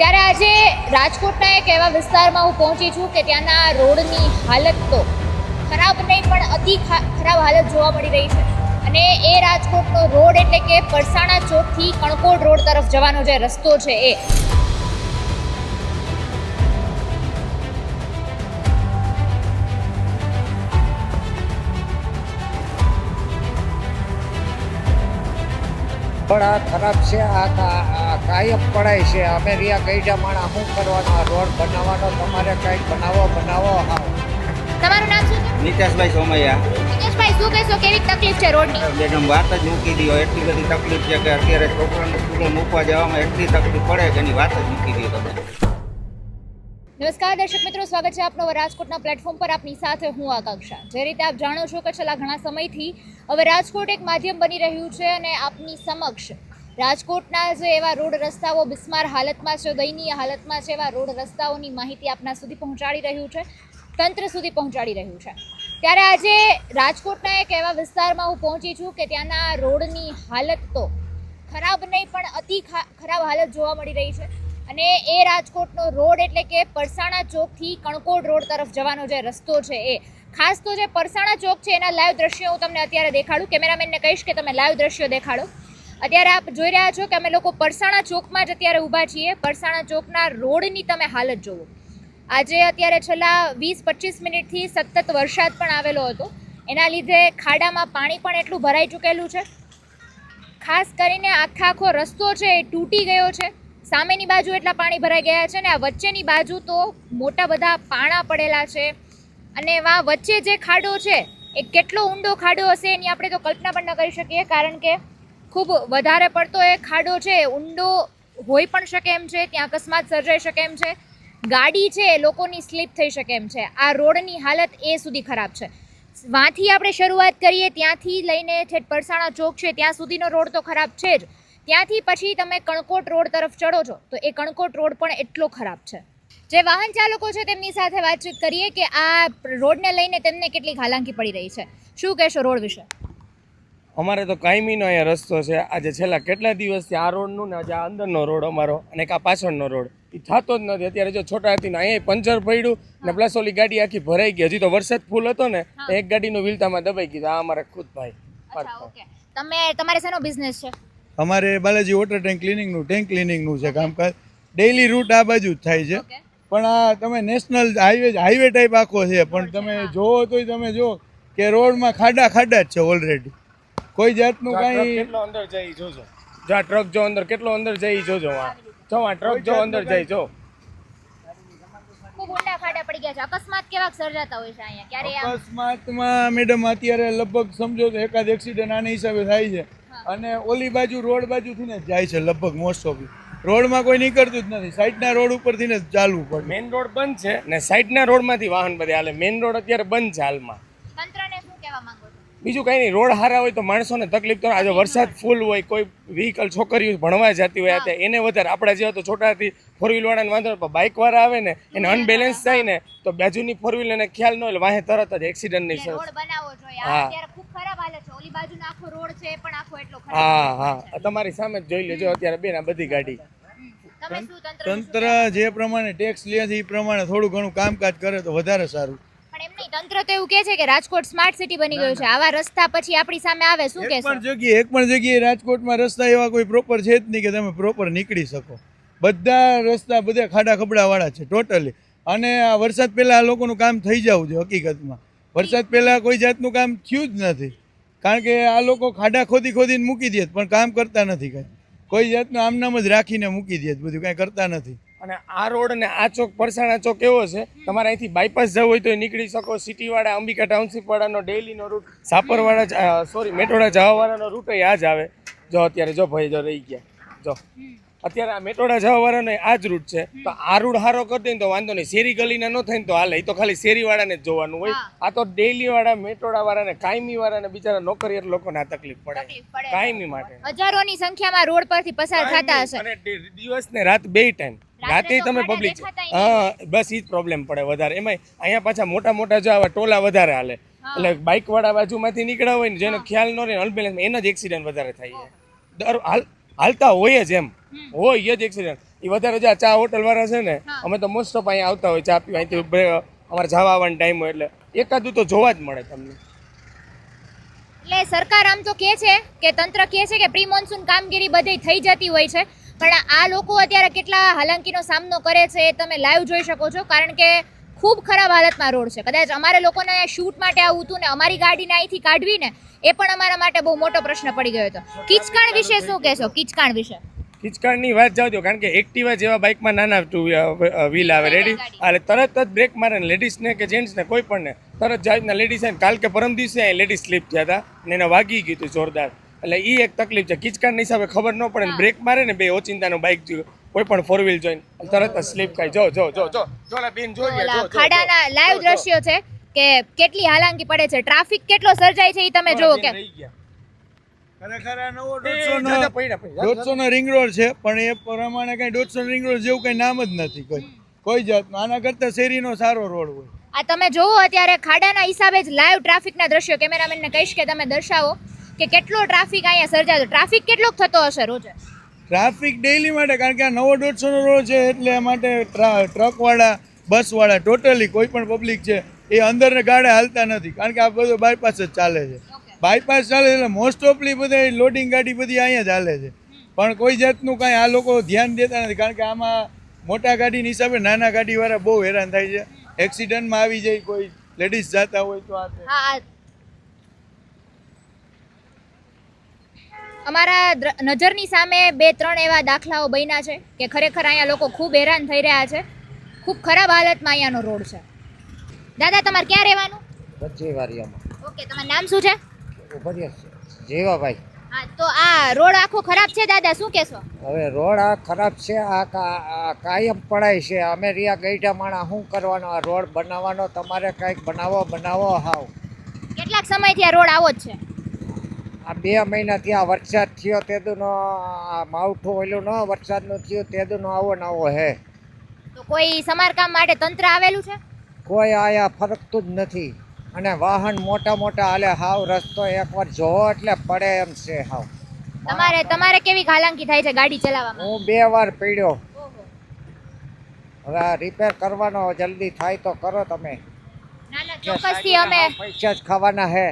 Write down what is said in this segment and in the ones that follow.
ત્યારે આજે રાજકોટના એક એવા વિસ્તારમાં હું પહોંચી છું કે ત્યાંના રોડની હાલત તો ખરાબ નહીં, પણ અતિ ખરાબ હાલત જોવા મળી રહી છે. અને એ રાજકોટનો રોડ એટલે કે પરસાણા ચોકથી કણકોટ રોડ તરફ જવાનો જે રસ્તો છે એ પણ આ ખરાબ છે આ આ કાયમ પડાય છે. અમે રહ્યા ગઈડા માણા શું કરવાનો? રોડ બનાવવાનો તમારે કંઈક બનાવો બનાવો હા. તમારું નામ શું છે? નીતેશભાઈ સોમૈયા. નીતેશભાઈ શું કહેશો? કેવી તકલીફ છે રોડની? બેડમ વાત જ મૂકી દીધો એટલી બધી તકલીફ છે કે અત્યારે છોકરાને સ્કૂલે મૂકવા જવામાં એટલી તકલીફ પડે કે એની વાત જ મૂકી દીધો તમે નમસ્કાર, દર્શક મિત્રો, સ્વાગત છે આપનો રાજકોટના પ્લેટફોર્મ પર. આપની સાથે હું આકાંક્ષા. જે રીતે આપ જાણો છો કે છેલ્લા ઘણા સમયથી હવે રાજકોટ એક માધ્યમ બની રહ્યું છે અને આપની સમક્ષ રાજકોટના જે એવા રોડ રસ્તાઓ, બિસ્માર હાલતમાં છે, દયનીય હાલતમાં છે, એવા રોડ રસ્તાઓની માહિતી આપના સુધી પહોંચાડી રહ્યું છે, તંત્ર સુધી પહોંચાડી રહ્યું છે. ત્યારે આજે રાજકોટના એક એવા વિસ્તારમાં હું પહોંચી છું કે ત્યાંના રોડની હાલત તો ખરાબ નહીં, પણ અતિ ખરાબ હાલત જોવા મળી રહી છે. અને એ રાજકોટનો રોડ એટલે કે પરસાણા ચોકથી કણકોડ રોડ તરફ જવાનો જે રસ્તો છે એ. ખાસ તો જે પરસાણા ચોક છે એના લાઈવ દ્રશ્યો હું તમને અત્યારે દેખાડું. કેમેરામેનને કહીશ કે તમે લાઈવ દ્રશ્યો દેખાડો. અત્યારે આપ જોઈ રહ્યા છો કે અમે લોકો પરસાણા ચોકમાં જ અત્યારે ઊભા છીએ. પરસાણા ચોકના રોડની તમે હાલત જુઓ આજે અત્યારે છેલ્લા વીસ પચીસ મિનિટથી સતત વરસાદ પણ આવેલો હતો. એના લીધે ખાડામાં પાણી પણ એટલું ભરાઈ ચૂકેલું છે. ખાસ કરીને આખા આખો રસ્તો છે એ તૂટી ગયો છે. સામેની બાજુ એટલા પાણી ભરાઈ ગયા છે ને આ વચ્ચેની બાજુ તો મોટા બધા પાણા પડેલા છે. અને વા વચ્ચે જે ખાડો છે, એ કેટલો ઊંડો ખાડો હશે એની આપણે તો કલ્પના પણ ન કરી શકીએ, કારણ કે ખૂબ વધારે પડતો એ ખાડો છે ઊંડો હોઈ પણ શકે એમ છે, ત્યાં અકસ્માત સર્જાઈ શકે એમ છે. ગાડી છે, એ લોકોની સ્લીપ થઈ શકે એમ છે. આ રોડની હાલત એ સુધી ખરાબ છે. વાંથી આપણે શરૂઆત કરીએ, ત્યાંથી લઈને છેક પરસાણા ચોક છે, ત્યાં સુધીનો રોડ તો ખરાબ છે જ. ત્યાંથી પછી તમે કણકોટ રોડ તરફ ચડો છો તો એ કણકોટ રોડ પણ એટલો ખરાબ છે. જે વાહન ચાલકો છે તેમની સાથે વાતચીત કરીએ કે આ રોડને લઈને તેમને કેટલી હાલાંકી પડી રહી છે. શું કહેશો રોડ વિશે? અમારે તો કાયમીનો અહીંયા રસ્તો છે. આજે છેલ્લા કેટલા દિવસથી આ રોડનું ને આજે આ અંદરનો રોડ અમારો અને એક આ પાછળનો રોડ. એ થતો જ નથી. અત્યારે જો છોટા હતી ને અહીંયા પંચર પડ્યું ને પ્લસ ઓલી ગાડી આખી ભરાઈ ગઈ. હજી તો વરસાદ ફૂલ હતો ને એક ગાડીનું વિલતામાં દબાઈ ગઈ આ અમારે ખુદ ભાઈ. તમે તમારે શેનો બિઝનેસ છે? અમારે બાલાજી વોટર ટેન્ક ક્લિનિંગનું ટેન્ક ક્લિનિંગનું છે કામકાજ. ડેઈલી રૂટ આ બાજુ જ થાય છે. પણ આ તમે નેશનલ હાઈવે હાઈવે ટાઈપ આખો છે પણ તમે જોવો તોય તમે જો કે રોડમાં ખાડા ખાડા જ છે ઓલરેડી કોઈ જાતનું કાંઈ કેટલો અંદર જાય જોજો. જો આ ટ્રક જો અંદર કેટલો અંદર જાય જોજો આ. જો આ ટ્રક જો અંદર જાય જો. ખૂબ ઊંડા ખાડા પડી ગયા છે. અકસ્માત કેવા સર્જાતા હોય છે અહીંયા? ક્યારે આમ અકસ્માતમાં મેડમ અત્યારે લગભગ સમજો તો એકાદ એક્સિડન્ટ આના હિસાબે થાય છે. અને ઓલી બાજુ રોડ બાજુથી ને જાય છે લગભગ મોસ્ટ ઓફ રોડમાં કોઈ નીકળતું જ નથી. સાઈડના રોડ ઉપરથી ને ચાલવું પડે. મેઇન રોડ બંધ છે ને સાઈડના રોડમાંથી વાહન બધે હાલે. મેઇન રોડ અત્યારે બંધ છે હાલમાં. તંત્રને શું કહેવા માંગો છો? બીજું કંઈ નહીં રોડ હારા હોય તો માણસોને તકલીફ તો આજે વરસાદ ફૂલ હોય કોઈ વ્હીકલ છોકરીઓ ભણવા જતી હોય ત્યાં એને વધારે આપણા જેવા તો છોટાથી ફોર વ્હીલ વાળાને વાંધો પણ બાઇક વાળા આવે ને એને અનબેલેન્સ થાય ને તો બાજુની ફોર વ્હીલ એને ખ્યાલ ન હોય વાહે તરત જ એક્સિડન્ટ નહીં આ હા. અત્યારે ખૂબ ખરાબ હાલત છે. ઓલી બાજુનો આખો રોડ છે એ પણ આખો એટલો ખરાબ હા હા. તમારી સામે જ જોઈ લેજો અત્યારે બેન આ બધી ગાડી. હમ. તમે શું તંત્ર તંત્ર જે પ્રમાણે ટેક્સ લે છે એ પ્રમાણે થોડું ઘણું કામકાજ કરે તો વધારે સારું. પણ એમ નહીં તંત્ર તો એવું કહે છે કે રાજકોટ સ્માર્ટ સિટી બની ગયું છે. આવા રસ્તા પછી આપણી સામે આવે શું કે કહેશો? પણ જગ્યાએ એક પણ જગ્યાએ રાજકોટમાં રસ્તા એવા કોઈ પ્રોપર છે જ નહીં કે તમે પ્રોપર નીકળી શકો. બધા રસ્તા બધા ખાડા ખબડાવાળા છે ટોટલી અને આ વરસાદ પહેલાં આ લોકોનું કામ થઈ જવું છે હકીકતમાં. વરસાદ પહેલાં કોઈ જાતનું કામ થયું જ નથી. કારણ કે આ લોકો ખાડા ખોદી ખોદીને મૂકી દે પણ કામ કરતા નથી કાંઈ. કોઈ જાતનું આમનામ જ રાખીને મૂકી દે બધું કાંઈ કરતા નથી. અને આ રોડ ને આ ચોક, પરસાણા ચોક એવો છે. તમારે અહીંથી બાયપાસ જવું હોય તો નીકળી શકો. સિટીવાળા અંબિકા ટાઉનશીપવાળાનો ડેલીનો રૂટ સાપરવાળા સોરી મેટોડા જવાવાળાનો રૂટ આ જ આવે. જો અત્યારે જો ભાઈ જો રહી ગયા. જો. અત્યારે આ મેટોડા જવાવાળાનો આ જ રૂટ છે. તો આ રૂટ સારો કરી દે તો વાંધો નહીં. શેરી ગલીના ન થાય ને તો હાલે. એ તો ખાલી શેરીવાળાને જ જોવાનું હોય. આ તો ડેલી વાળા મેટોડા વાળાને કાયમી વાળાને બિચારા નોકરિયાત લોકોને આ તકલીફ પડે. કાયમી માટે. હજારોની સંખ્યામાં રોડ પરથી પસાર થતા હશે. અને દિવસ ને રાત બે ટાઈમ રાતે તમે પબ્લિક હા બસ ઈ જ પ્રોબ્લેમ પડે વધારે. એમાંય અહીંયા પાછા મોટા મોટા જો આવા ટોલા વધારે હાલે. એટલે બાઇક વાળા બાજુમાંથી નીકળ્યા હોય ને જેનો ખ્યાલ ન રહે અનબેલેન્સ એના જ એક્સિડન્ટ વધારે થાય દર હાલ હાલતા હોય જ એમ. હોય જ એક્સિડન્ટ એ વધારે જે ચા હોટલ વાળા છે ને અમે તો મોસ્ટ ઓફ અહીંયા આવતા હોય ચા પીવા. અહીંથી અમારે જવા આવવાનો ટાઈમ હોય એટલે એકાદું તો જોવા જ મળે તમને. એટલે સરકાર આમ તો કહે છે કે તંત્ર કહે છે કે પ્રી મોન્સૂન કામગીરી બધી થઈ જતી હોય છે. પણ આ લોકો અત્યારે કેટલા હાલાંકીનો સામનો કરે છે એ તમે લાઈવ જોઈ શકો છો. કારણ કે ખૂબ ખરાબ હાલતમાં રોડ છે. કદાચ અમારે લોકોને શૂટ માટે આવું હતું ને અમારી ગાડીને અહીંથી કાઢવી ને એ પણ અમારા માટે બહુ મોટો પ્રશ્ન પડી ગયો હતો. કિચકાણ વિશે શું કહેશો? કિચકાણ વિશે. કિચકાણની વાત જાવ દો કારણ કે એક્ટિવા જેવા બાઇકમાં નાના ટુ વ્હીલ આવે રેડી એટલે તરત જ બ્રેક મારે ને લેડીઝને કે જેન્ટ્સને કોઈ પણ ને તરત જાતના લેડીઝ ને કાલ કે પરમ દિવસે લેડીઝ સ્લીપ થયા હતા ને એને વાગી ગયું હતું જોરદાર. એટલે એ એક તકલીફ છે. કિચકાણની હિસાબે ખબર ન પડે ને બ્રેક મારે ને બે ઓચિંતાનું બાઇક કોઈ પણ ફોર વ્હીલ જોઈને. તરત જ સ્લીપ થાય જો જો જો જો. જો બેન જો. ખાડાના લાઈવ દ્રશ્યો છે કે કેટલી હાલાંકી પડે છે? ટ્રાફિક કેટલો સર્જાય છે એ તમે જુઓ કે રહી ગયા. ખરેખર આ નવો એ, દોઢસો. નો રિંગ રોડ છે પણ એ પ્રમાણે કઈ દોઢસો રિંગ રોડ જેવું કઈ નામ જ નથી કોઈ. કોઈ જાતનું. આના કરતા શેરીનો સારો રોડ હોય. આ તમે જોવો અત્યારે ખાડાના હિસાબે જ લાઈવ ટ્રાફિકના દ્રશ્યો. કેમેરામેનને કહીશ કે તમે દર્શાવો કે કેટલો ટ્રાફિક અહીંયા સર્જાતો ટ્રાફિક કેટલોક થતો હશે રોજે? ટ્રાફિક ડેઈલી માટે કારણ કે આ નવો દોઢસો નો રોડ છે એટલે માટે ટ્રકવાળા બસવાળા ટોટલી કોઈ પણ પબ્લિક છે એ અંદરને ગાડે હાલતા નથી કારણ કે આ બધું બાયપાસ જ ચાલે છે. બાયપાસ ચાલે એટલે મોસ્ટ ઓફલી બધા લોડિંગ ગાડી બધી અહીંયા ચાલે છે. પણ કોઈ જાતનું કાંઈ આ લોકો ધ્યાન દેતા નથી કારણ કે આમાં મોટા ગાડીની હિસાબે નાના ગાડીવાળા બહુ હેરાન થાય છે. એક્સિડન્ટમાં આવી જાય કોઈ લેડીઝ જતા હોય તો આ હા અમારા નજરની સામે બે ત્રણ એવા દાખલાઓ બન્યા છે કે ખરેખર અહીંયા લોકો ખૂબ હેરાન થઈ રહ્યા છે. ખૂબ ખરાબ હાલતમાં અહીંયાનો રોડ છે. દાદા તમારે ક્યાં રહેવાનું? બધી વારીઓમાં ઓકે તમારું નામ શું છે? ઉભરી જેવાભાઈ. હા તો આ રોડ આખો ખરાબ છે દાદા શું કહેશો? હવે રોડ આ ખરાબ છે આ આ કાયમ પડાય છે. અમે રહ્યા ગઈઢા માણા શું કરવાનો? આ રોડ બનાવવાનો તમારે કંઈક બનાવો બનાવો હાવ. કેટલાક સમયથી આ રોડ આવો જ છે? આ બે મહિના ત્યાં વરસાદ થયો તેદુનો આ માવઠું ઓલું ન વરસાદનું થયું તેદુનો આવો ને આવો હે. તો કોઈ સમારકામ માટે તંત્ર આવેલું છે? કોઈ આયા ફરકતું જ નથી. અને વાહન મોટા મોટા હાલે હાવ રસ્તો એકવાર જોવો એટલે પડે એમ છે હાવ. તમારે તમારે કેવી હાલાંકી થાય છે ગાડી ચલાવવામાં? હું બે વાર પીડ્યો. હવે આ રિપેર કરવાનો જલ્દી થાય તો કરો તમે. ચોક્કસથી અમે પૈસા જ ખાવાના હે.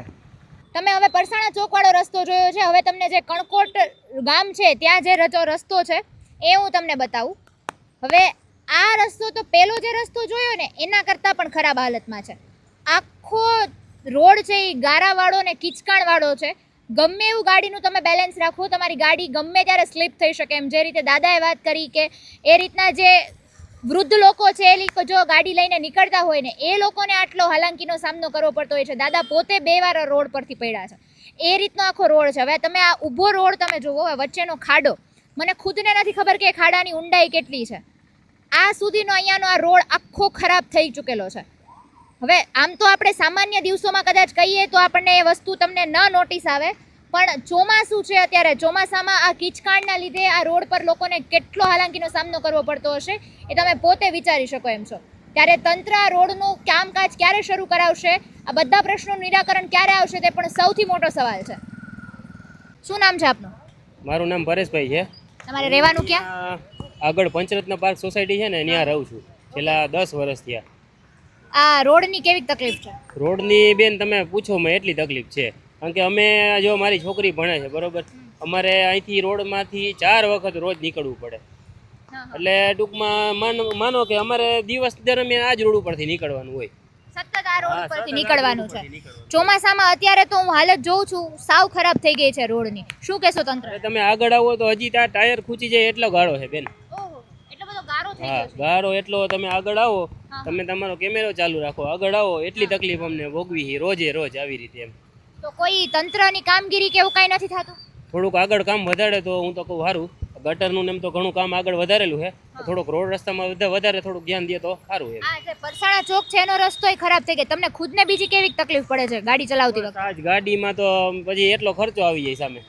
તમે હવે પરસાણા ચોકવાળો રસ્તો જોયો છે. હવે તમને જે કણકોટ ગામ છે ત્યાં જે રચો રસ્તો છે એ હું તમને બતાવું. હવે આ રસ્તો તો પેલો જે રસ્તો જોયો ને, એના કરતાં પણ ખરાબ હાલતમાં છે. આખો રોડ છે એ ગારાવાળો ને કિચકાણવાળો છે. ગમે એવું ગાડીનું તમે બેલેન્સ રાખો, તમારી ગાડી ગમે ત્યારે સ્લીપ થઈ શકે. એમ જે રીતે દાદાએ વાત કરી કે એ રીતના જે વૃદ્ધ લોકો છે, એ લોકો જો ગાડી લઈને નીકળતા હોય ને, એ લોકોને આટલો હાલાંકીનો સામનો કરવો પડતો હોય છે. દાદા પોતે બે વાર રોડ પરથી પડ્યા છે. એ રીતનો આખો રોડ છે. હવે તમે આ ઊભો રોડ તમે જુઓ વચ્ચેનો ખાડો. મને ખુદને નથી ખબર કે ખાડાની ઊંડાઈ કેટલી છે. આ સુધીનો અહીંયાનો આ રોડ આખો ખરાબ થઈ ચૂકેલો છે. હવે આમ તો આપણે સામાન્ય દિવસોમાં કદાચ કહીએ તો આપણને એ વસ્તુ તમને ન નોટિસ આવે પણ ચોમાસું છે અત્યારે. ચોમાસામાં આ કિચકાણના લીધે આ રોડ પર લોકોને કેટલો હાલાંકીનો સામનો કરવો પડતો હશે એ તમે પોતે વિચારી શકો એમ છો. ત્યારે તંત્ર આ રોડનું કામકાજ ક્યારે શરૂ કરાવશે આ બધા પ્રશ્નોનું નિરાકરણ ક્યારે આવશે તે પણ સૌથી મોટો સવાલ છે. શું નામ છે આપનું? મારું નામ પરેશભાઈ છે. તમારે રહેવાનું ક્યાં? આગળ પંચરત્ન પાર્ક સોસાયટી છે ને ત્યાં રહું છું. છેલ્લા દસ વર્ષ થયા. આ રોડની કેવી તકલીફ છે? રોડની બેન તમે પૂછો મેં એટલી તકલીફ છે. કારણ કે અમે જો મારી છોકરી ભણે છે બરોબર? અમારે અહીંથી રોડમાંથી ચાર વખત રોજ નીકળવું પડે. એટલે ટૂંકમાં માનો માનો કે અમારે દિવસ દરમિયાન આ જ રોડ ઉપરથી નીકળવાનું હોય. સતત આ રોડ નીકળવાનું છે. ચોમાસામાં અત્યારે તો હું હાલત જોઉં છું સાવ ખરાબ થઈ ગઈ છે રોડની. શું કહેશો તંત્ર? તમે આગળ આવો તો હજી ત્યાં ટાયર ખૂચી જાય એટલો ગાળો છે બેન. ગારો હા ગાળો એટલો તમે આગળ આવો તમે તમારો કેમેરો ચાલુ રાખો. આગળ આવો એટલી તકલીફ અમને ભોગવી રોજે રોજ આવી રીતે એમ. તો કોઈ તંત્રની કામગીરી કે એવું કાંઈ નથી થતું? થોડુંક આગળ કામ વધારે તો હું તો કહું સારું ગટરનું ને એમ તો ઘણું કામ આગળ વધારેલું છે થોડુંક રોડ રસ્તામાં વધા- વધારે થોડુંક ધ્યાન દે તો સારું એમ. આ પરસાણા ચોક છે એનો રસ્તો ખરાબ થઈ ગયો. તમને ખુદને બીજી કેવી તકલીફ પડે છે ગાડી ચલાવતી વખતે? આજ ગાડીમાં તો પછી એટલો ખર્ચો આવી જાય સામે.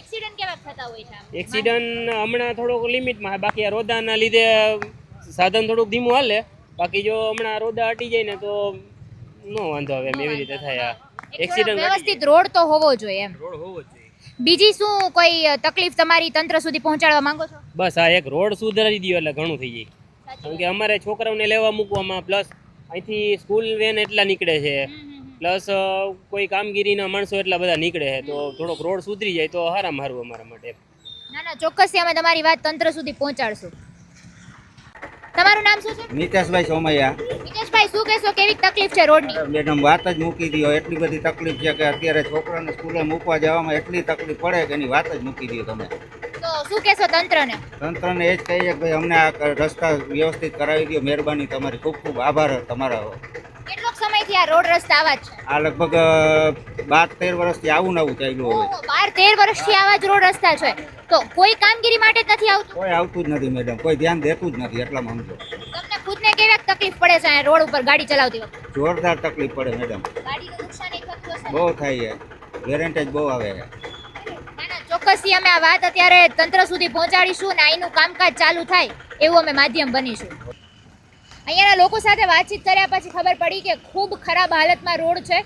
એક્સિડન્ટ કેવા થતા હોય છે એક્સિડન્ટ હમણાં થોડોક લિમિટમાં છે. બાકી આ રોદાના લીધે સાધન થોડુંક ધીમું હાલે. બાકી જો હમણાં રોદા હટી જાય ને તો નો વાંધો આવે એમ એવી રીતે થાય એક્સિડન્ટ વ્યવસ્થિત રોડ તો હોવો જોઈએ એમ. રોડ હોવો જોઈએ. બીજી શું કોઈ તકલીફ તમારી તંત્ર સુધી પહોંચાડવા માંગો છો? બસ આ એક રોડ સુધારી દીધો એટલે ઘણું થઈ જાય. કારણ કે અમારે છોકરાઓને લેવા મૂકવામાં પ્લસ અહીંથી સ્કૂલ વેન એટલા નીકળે છે. પ્લસ કોઈ કામગીરીના માણસો એટલા બધા નીકળે છે તો થોડોક રોડ સુધરી જાય તો હારામાં હારું અમારા માટે ના ના ચોક્કસથી અમે તમારી વાત તંત્ર સુધી પહોંચાડશું. તમારું નામ શું છે? નીતેશભાઈ સોમૈયા. નીતેશભાઈ શું કહેશો? કેવી તકલીફ છે રોડની? મેડમ વાત જ મૂકી દીધો એટલી બધી તકલીફ છે કે અત્યારે છોકરાને સ્કૂલે મૂકવા જવામાં એટલી તકલીફ પડે કે એની વાત જ મૂકી દીધો તમે. તો શું કહેશો તંત્રને? તંત્રને એ જ કહીએ કે ભાઈ અમને આ રસ્તા વ્યવસ્થિત કરાવી દો. મહેરબાની તમારી ખૂબ ખૂબ આભાર તમારા. કેટલોક સમયથી આ રોડ રસ્તા આવા જ છે. આ લગભગ બાર તેર વર્ષથી આવું નવું ચાલ્યું હવે. બાર તેર વર્ષથી આવા જ રોડ રસ્તા છે. તો કોઈ કામગીરી માટે જ નથી આવતું? કોઈ આવતું જ નથી મેડમ. કોઈ ધ્યાન દેતું જ નથી એટલા માંગજો તમને ખુદને કેવી તકલીફ પડે છે રોડ ઉપર ગાડી ચલાવતી વખતે? જોરદાર તકલીફ પડે મેડમ. ગાડીનું નુકસાન એક વખત બહુ થાય છે. વેરેન્ટેજ બહુ આવે છે. ચોક્કસથી અમે આ વાત અત્યારે તંત્ર સુધી પહોંચાડીશું અને અહીંનું કામકાજ ચાલુ થાય એવું અમે માધ્યમ બનીશું. અહીંયાના લોકો સાથે વાતચીત કર્યા પછી ખબર પડી કે ખૂબ ખરાબ હાલતમાં રોડ છે.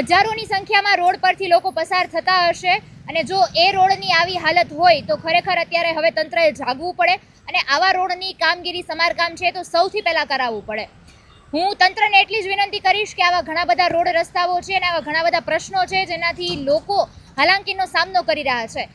હજારોની સંખ્યામાં રોડ પરથી લોકો પસાર થતા હશે અને જો એ રોડની આવી હાલત હોય તો ખરેખર અત્યારે હવે તંત્રએ જાગવું પડે અને આવા રોડની કામગીરી સમારકામ છે તો સૌથી પહેલાં કરાવવું પડે. હું તંત્રને એટલી જ વિનંતી કરીશ કે આવા ઘણા બધા રોડ રસ્તાઓ છે અને આવા ઘણા બધા પ્રશ્નો છે જેનાથી લોકો હાલાંકીનો સામનો કરી રહ્યા છે.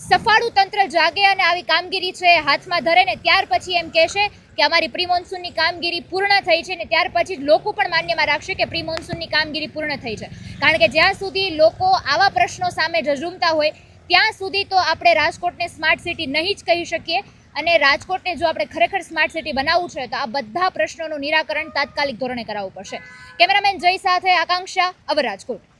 સફાળું તંત્ર જાગે અને આવી કામગીરી છે હાથમાં ધરે ને ત્યાર પછી એમ કહેશે કે અમારી પ્રી મોન્સૂનની કામગીરી પૂર્ણ થઈ છે ને ત્યાર પછી જ લોકો પણ માન્યમાં રાખશે કે પ્રી મોન્સૂનની કામગીરી પૂર્ણ થઈ છે. કારણ કે જ્યાં સુધી લોકો આવા પ્રશ્નો સામે ઝઝૂમતા હોય, ત્યાં સુધી તો આપણે રાજકોટને સ્માર્ટ સિટી નહીં જ કહી શકીએ. અને રાજકોટને જો આપણે ખરેખર સ્માર્ટ સિટી બનાવવું છે, તો આ બધા પ્રશ્નોનું નિરાકરણ તાત્કાલિક ધોરણે કરાવવું પડશે. કેમેરામેન જય સાથે આકાંક્ષા, અવર રાજકોટ.